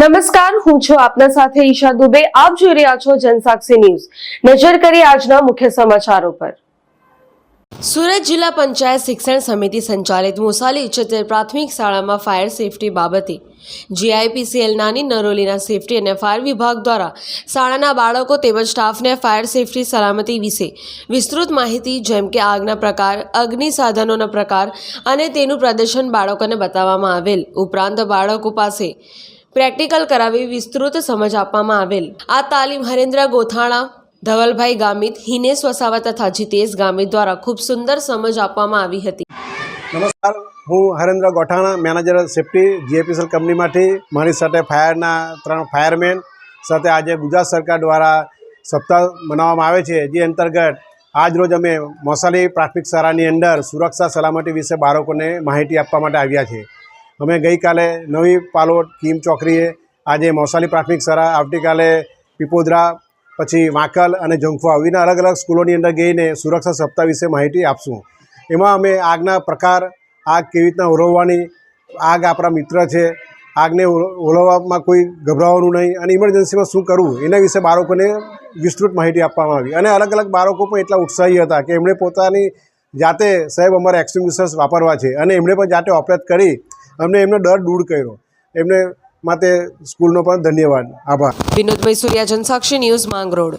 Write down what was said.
નમસ્કાર, હું છું આપના સાથે ઈશા દુબે. આપ જોઈ રહ્યા છો જનસાક્ષી ન્યૂઝ. નજર કરી આજના મુખ્ય સમાચારો પર. સુરત જિલ્લા પંચાયત શિક્ષણ સમિતિ સંચાલિત મુસાલી ઉચ્ચતર પ્રાથમિક શાળામાં ફાયર સેફટી બાબતે જીઆઈપીસીએલ નાની નરોલીના સેફટી અને ફાયર વિભાગ દ્વારા શાળાના બાળકો તેમજ સ્ટાફને ફાયર સેફટી સલામતી વિશે વિસ્તૃત માહિતી, જેમ કે આગના પ્રકાર, અગ્નિ સાધનોના પ્રકાર અને તેનું પ્રદર્શન બાળકોને બતાવવામાં આવેલ. ઉપરાંત બાળકો પાસે પ્રેક્ટિકલ કરાવી વિસ્તૃત સમજ આપવામાં આવેલ. આ તાલીમ હરેન્દ્ર ગોથાણા, ધવલભાઈ ગામિત, હિનેશ વસાવા તથા જીતેશ ગામિત દ્વારા ખૂબ સુંદર સમજ આપવામાં આવી હતી. નમસ્કાર. હું હરેન્દ્ર ગોઠાણા મેનેજર સેફ્ટી જીએપીસેલ કંપનીમાંથી. મારી સાથે ફાયરના ત્રણ ફાયરમેન સાથે આજે ગુજરાત સરકાર દ્વારા સપ્તાહ મનાવવામાં આવે છે, જે અંતર્ગત આજરોજ અમે મોસાલી પ્રાથમિક શાળાની અંદર સુરક્ષા સલામતી વિશે બાળકોને માહિતી આપવા માટે આવ્યા છે અમે ગઈકાલે નવી પાલોટ કીમ ચોકરીએ આજે મોસાલી પ્રાથમિક શાળા, આવતીકાલે પીપોદરા, પછી વાંકલ અને જંખવા આવીના અલગ અલગ સ્કૂલોની અંદર ગઈને સુરક્ષા સપ્તાહ વિશે માહિતી આપશું. એમાં અમે આગના પ્રકાર, આગ કેવી રીતના ઓરવવાની આગ આપણા મિત્ર છે, આગને ઓલવવામાં કોઈ ગભરાવાનું નહીં અને ઇમરજન્સીમાં શું કરવું, એના વિશે બાળકોને વિસ્તૃત માહિતી આપવામાં આવી. અને અલગ અલગ બાળકો પણ એટલા ઉત્સાહી હતા કે એમણે પોતાની જાતે સાહેબ અમારે એક્સટિંગ્વિશર્સ વાપરવા છે અને એમણે પણ જાતે ઓપરેટ કરી અમને એમનો ડર દૂર કર્યો. એમને માટે સ્કૂલનો પણ ધન્યવાદ. આભાર. વિનોદભાઈ સૂર્યા, જનસાક્ષી ન્યૂઝ માંગરોળ.